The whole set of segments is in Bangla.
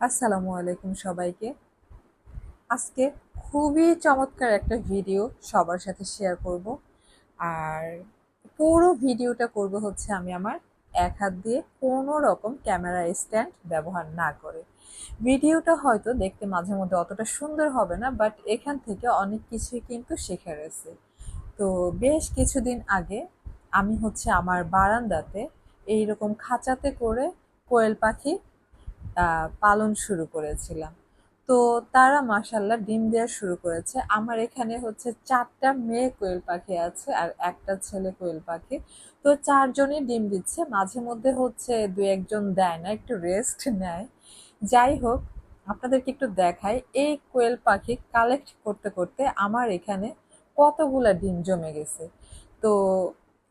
আসসালামু আলাইকুম সবাইকে। আজকে খুবই চমৎকার একটা ভিডিও সবার সাথে শেয়ার করব। আর পুরো ভিডিওটা করব হচ্ছে আমি আমার এক হাত দিয়ে কোনো রকম ক্যামেরা স্ট্যান্ড ব্যবহার না করে। ভিডিওটা হয়তো দেখতে মাঝে মধ্যে অতটা সুন্দর হবে না বাট এখান থেকে অনেক কিছুই কিন্তু শেখা আছে তো বেশ কিছুদিন আগে আমি হচ্ছে আমার বারান্দাতে এইরকম খাঁচাতে করে কোয়েল পাখি পালন শুরু করেছিলাম। তো তারা মাসাল্লাহ ডিম দেওয়া শুরু করেছে। আমার এখানে হচ্ছে চারটা মেয়ে কোয়েল পাখি আছে আর একটা ছেলে কোয়েল পাখি। তো চারজনই ডিম দিচ্ছে। মাঝে মধ্যে হচ্ছে দু একজন দেয় না, একটু রেস্ট নেয়। যাই হোক, আপনাদেরকে একটু দেখাই। এই কোয়েল পাখি কালেক্ট করতে করতে আমার এখানে কতগুলা ডিম জমে গেছে। তো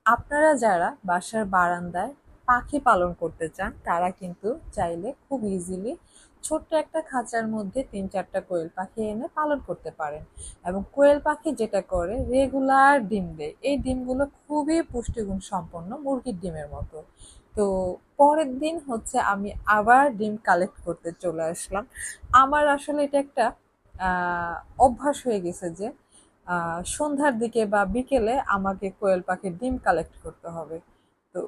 আপনারা যারা বাসার বারান্দায় পাখি পালন করতে চান, তারা কিন্তু চাইলে খুব ইজিলি ছোট্ট একটা খাঁচার মধ্যে তিন চারটা কোয়েল পাখি এনে পালন করতে পারেন। এবং কোয়েল পাখি যেটা করে রেগুলার ডিম দেয়। এই ডিমগুলো খুবই পুষ্টিগুণ সম্পন্ন মুরগির ডিমের মতো। তো পরের দিন হচ্ছে আমি আবার ডিম কালেক্ট করতে চলে আসলাম। আমার আসলে এটা একটা অভ্যাস হয়ে গেছে যে সন্ধ্যার দিকে বা বিকেলে আমাকে কোয়েল পাখির ডিম কালেক্ট করতে হবে তো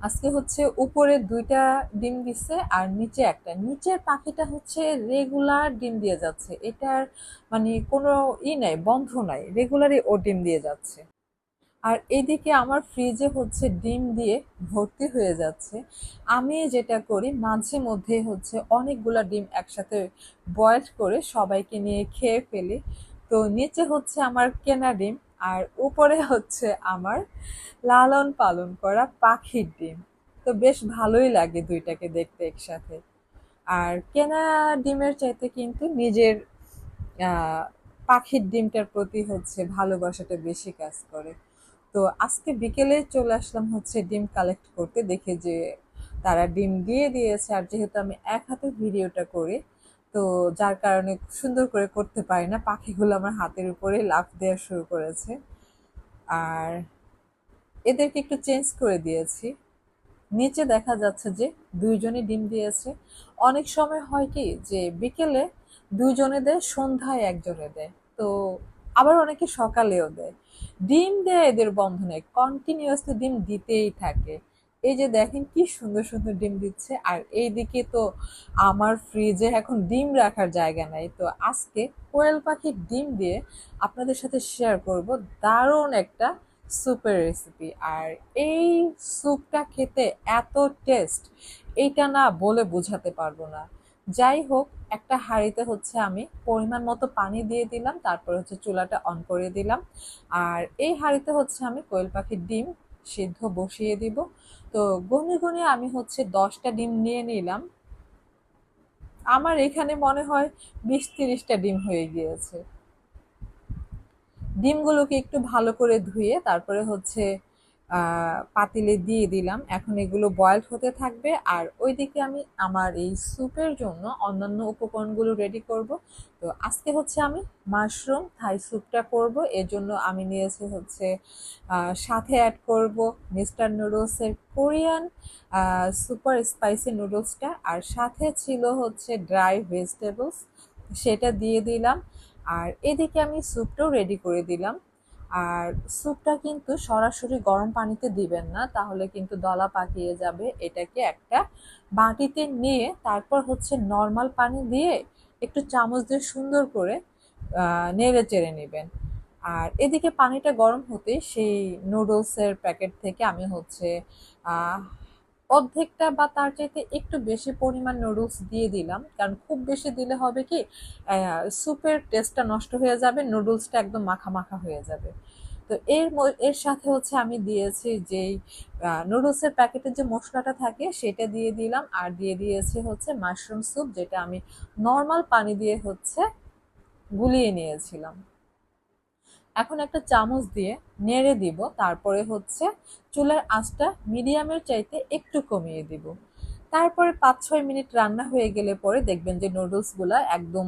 আজকে হচ্ছে উপরে দুইটা ডিম দিছে আর নিচে একটা। নিচের পাখিটা হচ্ছে রেগুলার ডিম দিয়ে যাচ্ছে। এটার মানে কোনো ই নাই, বন্ধ নাই রেগুলারই ও ডিম দিয়ে যাচ্ছে। আর এদিকে আমার ফ্রিজে হচ্ছে ডিম দিয়ে ভর্তি হয়ে যাচ্ছে। আমি যেটা করি, মাঝে মধ্যে হচ্ছে অনেকগুলা ডিম একসাথে বয়েল করে সবাইকে নিয়ে খেয়ে ফেলি। তো নিচে হচ্ছে আমার কেনা ডিম। আর উপরে হচ্ছে আমার লালন পালন করা পাখির ডিম। তো বেশ ভালোই লাগে দুইটাকে দেখতে একসাথে। আর কেনা ডিমের চাইতে কিন্তু নিজের পাখির ডিমটার প্রতি হচ্ছে ভালোবাসাটা বেশি কাজ করে। তো আজকে বিকেলে চলে আসলাম হচ্ছে ডিম কালেক্ট করতে, দেখে যে তারা ডিম দিয়ে দিয়েছে। আর যেহেতু আমি এক হাতে ভিডিওটা করি তো যার কারণে সুন্দর করে করতে পারি না। পাখিগুলো আমার হাতের উপরে লাফ দেওয়া শুরু করেছে। আর এদেরকে একটু চেঞ্জ করে দিয়েছি। নিচে দেখা যাচ্ছে যে দুইজনে ডিম দিয়েছে। অনেক সময় হয় কি যে বিকেলে দুইজনে দেয়, সন্ধ্যায় একজনে দেয়। তো আবার অনেকে সকালেও দেয়। ডিম দেয় এদের বন্ধ নেই কন্টিনিউয়াসলি ডিম দিতেই থাকে। এই যে দেখেন কি সুন্দর সুন্দর ডিম দিচ্ছে। আর এইদিকে তো আমার ফ্রিজে এখন ডিম রাখার জায়গা নাই। তো আজকে কোয়েল পাখির ডিম দিয়ে আপনাদের সাথে শেয়ার করব দারুণ একটা স্যুপের রেসিপি আর এই স্যুপটা খেতে এত টেস্ট এইটা না বলে বোঝাতে পারব না। যাই হোক, একটা হাঁড়িতে হচ্ছে আমি পরিমাণ মতো পানি দিয়ে দিলাম, তারপর হচ্ছে চুলাটা অন করে দিলাম। আর এই হাঁড়িতে হচ্ছে আমি কোয়েল পাখির ডিম সিদ্ধ বসিয়ে দিব। তো গুনে গুনে আমি হচ্ছে দশটা ডিম নিয়ে নিলাম। আমার এখানে মনে হয় বিশ তিরিশটা ডিম হয়ে গিয়েছে। ডিমগুলোকে একটু ভালো করে ধুয়ে তারপরে হচ্ছে পাতিলে দিয়ে দিলাম। এখন এগুলো বয়েলড হতে থাকবে। আর ওইদিকে আমি আমার এই স্যুপের জন্য অন্যান্য উপকরণগুলো রেডি করব। তো আজকে হচ্ছে আমি মাশরুম থাই স্যুপটা করব। এর জন্য আমি নিয়েছি হচ্ছে সাথে অ্যাড করব মিস্টার নুডলসের কোরিয়ান সুপার স্পাইসি নুডলসটা আর সাথে ছিল হচ্ছে ড্রাই ভেজিটেবলস সেটা দিয়ে দিলাম। আর এদিকে আমি স্যুপটাও রেডি করে দিলাম। আর স্যুপটা কিন্তু সরাসরি গরম পানিতে দিবেন না, তাহলে কিন্তু দলা পাকিয়ে যাবে। এটাকে একটা বাটিতে নিয়ে তারপর হচ্ছে নর্মাল পানি দিয়ে একটু চামচ দিয়ে সুন্দর করে নেড়ে চেড়ে নেবেন। আর এদিকে পানিটা গরম হতে সেই নুডলসের প্যাকেট থেকে আমি হচ্ছে অর্ধেকটা বা তার চাইতে একটু বেশি পরিমাণ নুডলস দিয়ে দিলাম। কারণ খুব বেশি দিলে হবে কি স্যুপের টেস্টটা নষ্ট হয়ে যাবে নুডলসটা একদম মাখা মাখা হয়ে যাবে। তো এর এর সাথে হচ্ছে আমি দিয়েছি যেই নুডলসের প্যাকেটের যে মশলাটা থাকে সেটা দিয়ে দিলাম। আর দিয়ে দিয়েছি হচ্ছে মাশরুম স্যুপ যেটা আমি নর্মাল পানি দিয়ে হচ্ছে গুলিয়ে নিয়েছিলাম। এখন একটা চামচ দিয়ে নেড়ে দিব, তারপরে হচ্ছে চুলার আঁচটা মিডিয়ামের চাইতে একটু কমিয়ে দিব। তারপরে পাঁচ ছয় মিনিট রান্না হয়ে গেলে পরে দেখবেন যে নুডলসগুলো একদম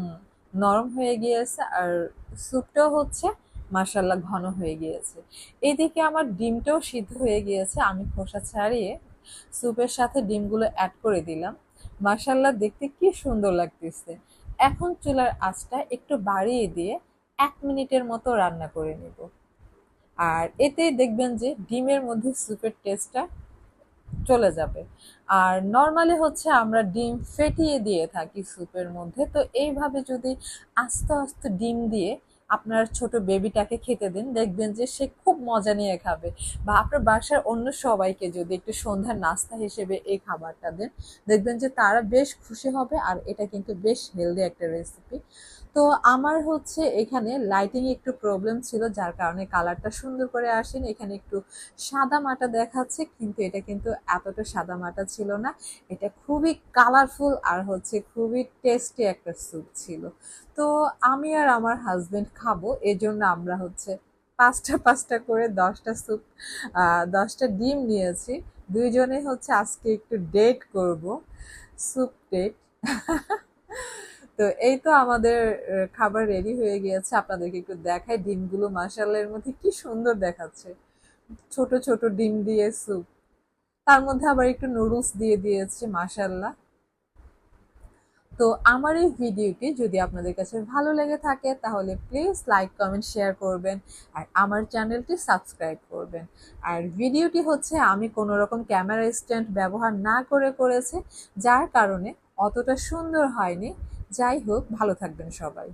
নরম হয়ে গিয়েছে আর স্যুপটাও হচ্ছে মাসাল্লাহ ঘন হয়ে গিয়েছে। এদিকে আমার ডিমটাও সিদ্ধ হয়ে গিয়েছে, আমি খোসা ছাড়িয়ে স্যুপের সাথে ডিমগুলো অ্যাড করে দিলাম। মাসাল্লাহ দেখতে কি সুন্দর লাগতেছে। এখন চুলার আঁচটা একটু বাড়িয়ে দিয়ে এক মিনিটের মতো রান্না করে নেব। আর এতে দেখবেন যে ডিমের মধ্যে স্যুপের টেস্টটা চলে যাবে। আর নর্মালি হচ্ছে আমরা ডিম ফেটিয়ে দিয়ে থাকি স্যুপের মধ্যে, তো এইভাবে যদি আস্তে আস্তে ডিম দিয়ে আপনার ছোট বেবিটাকে খেতে দিন, দেখবেন যে সে খুব মজা নিয়ে খাবে। বা আপনার বাসার অন্য সবাইকে যদি একটু সন্ধ্যার নাস্তা হিসেবে এই খাবারটা দেন, দেখবেন যে তারা বেশ খুশি হবে আর এটা কিন্তু বেশ হেলদি একটা রেসিপি তো আমার হচ্ছে এখানে লাইটিং একটু প্রবলেম ছিল, যার কারণে কালারটা সুন্দর করে আসেন। এখানে একটু সাদা মাটা দেখাচ্ছে, কিন্তু এটা কিন্তু এতটা সাদা মাটা ছিল না। এটা খুবই কালারফুল আর হচ্ছে খুবই টেস্টি একটা স্যুপ ছিল। তো আমি আর আমার হাজবেন্ড খাব, এজন্য আমরা হচ্ছে পাঁচটা পাঁচটা করে দশটা স্যুপ দশটা ডিম নিয়েছি। দুইজনে হচ্ছে আজকে একটু ডেট করব স্যুপ ডেট তো এই তো আমাদের খাবার রেডি হয়ে গিয়েছে, আপনাদেরকে একটু দেখাই। ডিমগুলো মাসাল্লার মধ্যে কি সুন্দর দেখাচ্ছে। ছোট ছোট ডিম দিয়ে স্যুপ তার মধ্যে আবার একটু নুডলস দিয়ে দিয়েছে মাসাল্লাহ তো আমার এই ভিডিওটি যদি আপনাদের কাছে ভালো লেগে থাকে, তাহলে প্লিজ লাইক কমেন্ট শেয়ার করবেন আর আমার চ্যানেলটি সাবস্ক্রাইব করবেন। আর ভিডিওটি হচ্ছে আমি কোনো রকম ক্যামেরা স্ট্যান্ড ব্যবহার না করে করেছি, যার কারণে অতটা সুন্দর হয়নি। যাই হোক, ভালো থাকবেন সবাই।